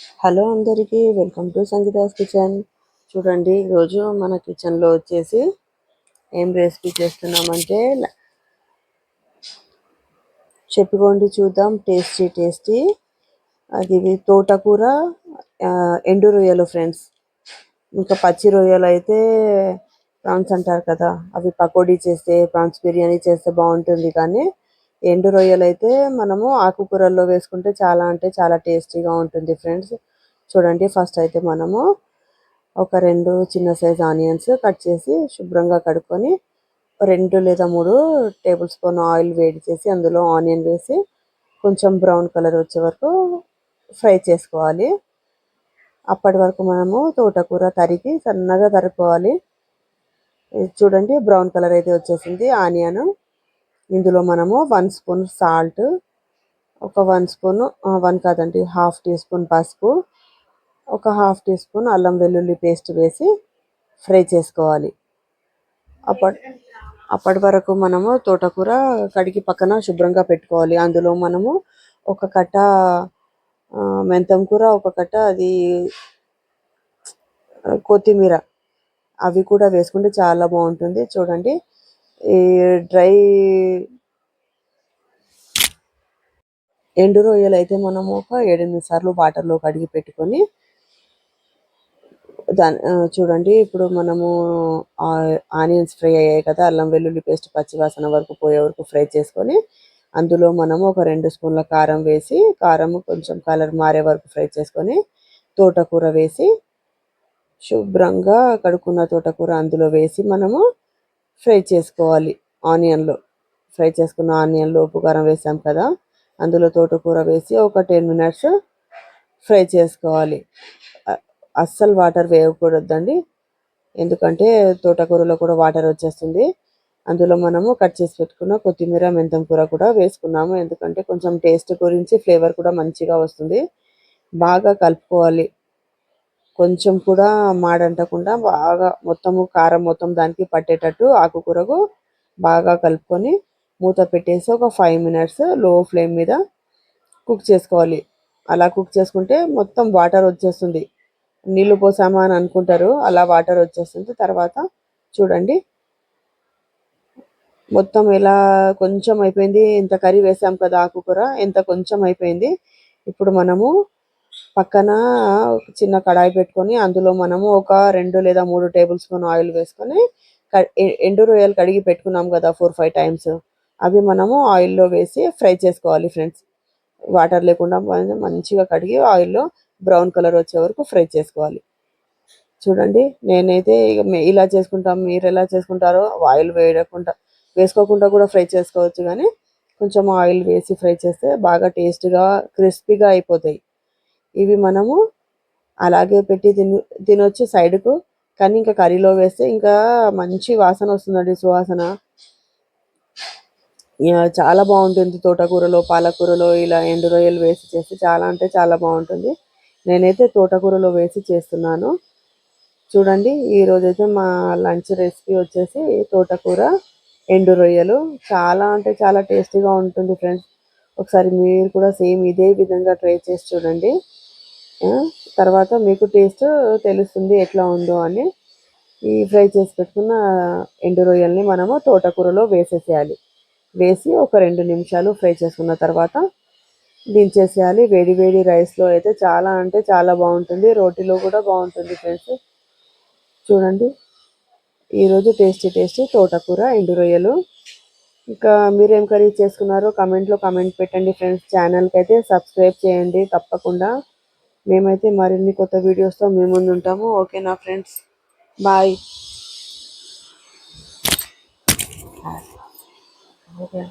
Hello అందరికీ welcome to Sangeeta's kitchen. చూడండి ఈరోజు మన కిచెన్లో వచ్చేసి ఏం రెసిపీ చేస్తున్నామంటే చెప్పుకోండి చూద్దాం టేస్టీ టేస్టీ. అది తోటకూర ఎండు రొయ్యలు ఫ్రెండ్స్. ఇంకా పచ్చి రొయ్యలు అయితే ప్రాన్స్ అంటారు కదా అవి పకోడీ చేస్తే ప్రాన్స్ బిర్యానీ చేస్తే బాగుంటుంది కానీ ఎండు రొయ్యలు అయితే మనము ఆకుకూరల్లో వేసుకుంటే చాలా అంటే చాలా టేస్టీగా ఉంటుంది ఫ్రెండ్స్. చూడండి ఫస్ట్ అయితే మనము ఒక రెండు చిన్న సైజ్ ఆనియన్స్ కట్ చేసి శుభ్రంగా కడుక్కొని రెండు లేదా మూడు టేబుల్ స్పూన్ ఆయిల్ వేడి చేసి అందులో ఆనియన్ వేసి కొంచెం బ్రౌన్ కలర్ వచ్చే వరకు ఫ్రై చేసుకోవాలి. అప్పటి వరకు మనము తోటకూర తరిగి సన్నగా తరుక్కోవాలి. చూడండి బ్రౌన్ కలర్ అయితే వచ్చేసింది ఆనియన్. ఇందులో మనము వన్ స్పూన్ సాల్ట్ ఒక వన్ స్పూన్ వన్ కాదండి హాఫ్ టీ స్పూన్ పసుపు ఒక హాఫ్ టీ స్పూన్ అల్లం వెల్లుల్లి పేస్ట్ వేసి ఫ్రై చేసుకోవాలి. అప్పటి అప్పటి వరకు మనము తోటకూర కడిగి పక్కన శుభ్రంగా పెట్టుకోవాలి. అందులో మనము ఒక కట్ట మెంతం కూర ఒక కట్ట అది కొత్తిమీర అవి కూడా వేసుకుంటే చాలా బాగుంటుంది. చూడండి ఈ డ్రై ఎండు రొయ్యలు అయితే మనము ఒక ఏడెనిమిది సార్లు వాటర్లో కడిగి పెట్టుకొని దాని చూడండి ఇప్పుడు మనము ఆనియన్స్ ఫ్రై అయ్యాయి కదా అల్లం వెల్లుల్లి పేస్ట్ పచ్చివాసన వరకు పోయే వరకు ఫ్రై చేసుకొని అందులో మనము ఒక రెండు స్పూన్ల కారం వేసి కారం కొంచెం కలర్ మారే వరకు ఫ్రై చేసుకొని తోటకూర వేసి శుభ్రంగా కడుక్కున్న తోటకూర అందులో వేసి మనము ఫ్రై చేసుకోవాలి. ఆనియన్లో. ఫ్రై చేసుకున్న ఆనియన్లో ఉప్పు కారం వేసాం కదా. అందులో తోటకూర వేసి ఒక టెన్ మినిట్స్ ఫ్రై చేసుకోవాలి. అస్సలు వాటర్ వేయకూడదండి. ఎందుకంటే తోటకూరలో కూడా వాటర్ వచ్చేస్తుంది. అందులో మనము కట్ చేసి పెట్టుకున్న కొత్తిమీర మెంతం కూర కూడా వేసుకున్నాము. ఎందుకంటే కొంచెం టేస్ట్ గురించి ఫ్లేవర్ కూడా మంచిగా వస్తుంది. బాగా కలుపుకోవాలి. కొంచెం కూడా మాడంటకుండా బాగా మొత్తము కారం మొత్తం దానికి పట్టేటట్టు ఆకుకూరకు బాగా కలుపుకొని మూత పెట్టేసి ఒక ఫైవ్ మినిట్స్లో ఫ్లేమ్ మీద కుక్ చేసుకోవాలి. అలా కుక్ చేసుకుంటే మొత్తం వాటర్ వచ్చేస్తుంది. నీళ్ళు పోసామా అని అనుకుంటారు అలా వాటర్ వచ్చేస్తుంది. తర్వాత చూడండి. మొత్తం ఎలా కొంచెం అయిపోయింది. ఇంత కర్రీ వేసాం కదా ఆకుకూర ఎంత కొంచెం అయిపోయింది. ఇప్పుడు మనము పక్కన ఒక చిన్న కడాయి పెట్టుకొని అందులో మనము ఒక రెండు లేదా మూడు టేబుల్ స్పూన్ ఆయిల్ వేసుకొని ఎండు రొయ్యలు కడిగి పెట్టుకున్నాం కదా ఫోర్ ఫైవ్ టైమ్స్. అవి మనము ఆయిల్లో వేసి ఫ్రై చేసుకోవాలి ఫ్రెండ్స్. వాటర్ లేకుండా మంచిగా కడిగి ఆయిల్లో బ్రౌన్ కలర్ వచ్చే వరకు ఫ్రై చేసుకోవాలి. చూడండి నేనైతే ఇక ఇలా చేసుకుంటాం మీరు ఎలా చేసుకుంటారో ఆయిల్ వేయకుండా వేసుకోకుండా కూడా ఫ్రై చేసుకోవచ్చు కానీ కొంచెం ఆయిల్ వేసి ఫ్రై చేస్తే బాగా టేస్ట్గా క్రిస్పీగా అయిపోతాయి. ఇవి మనము అలాగే పెట్టి తిను తినొచ్చు సైడ్కు. కానీ ఇంకా కర్రీలో వేస్తే ఇంకా మంచి వాసన వస్తుందండి సువాసన. చాలా బాగుంటుంది తోటకూరలో పాలకూరలో ఇలా ఎండు రొయ్యలు వేసి చేస్తే చాలా అంటే చాలా బాగుంటుంది. నేనైతే తోటకూరలో వేసి చేస్తున్నాను. చూడండి ఈరోజైతే మా లంచ్ రెసిపీ వచ్చేసి తోటకూర ఎండు రొయ్యలు. చాలా అంటే చాలా టేస్టీగా ఉంటుంది ఫ్రెండ్స్. ఒకసారి మీరు కూడా సేమ్ ఇదే విధంగా ట్రై చేసి చూడండి. తర్వాత మీకు టేస్ట్ తెలుస్తుంది ఎట్లా ఉందో అని ఈ ఫ్రై చేసి పెట్టుకున్న ఎండు రొయ్యల్ని మనము తోటకూరలో వేసేసేయాలి. వేసి ఒక రెండు నిమిషాలు ఫ్రై చేసుకున్న తర్వాత దించేసేయాలి. వేడి వేడి రైస్లో అయితే చాలా అంటే చాలా బాగుంటుంది. రోటీలో కూడా బాగుంటుంది ఫ్రెండ్స్. చూడండి. ఈరోజు టేస్టీ టేస్టీ తోటకూర ఎండు రొయ్యలు. ఇంకా మీరేం కర్రీ చేసుకున్నారో కమెంట్లో కమెంట్ పెట్టండి ఫ్రెండ్స్. ఛానల్కి అయితే సబ్స్క్రైబ్ చేయండి తప్పకుండా. మేమైతే మరిన్ని కొత్త వీడియోస్తో మేము ముందు ఉంటాము. ఓకేనా ఫ్రెండ్స్? బాయ్. ఓకే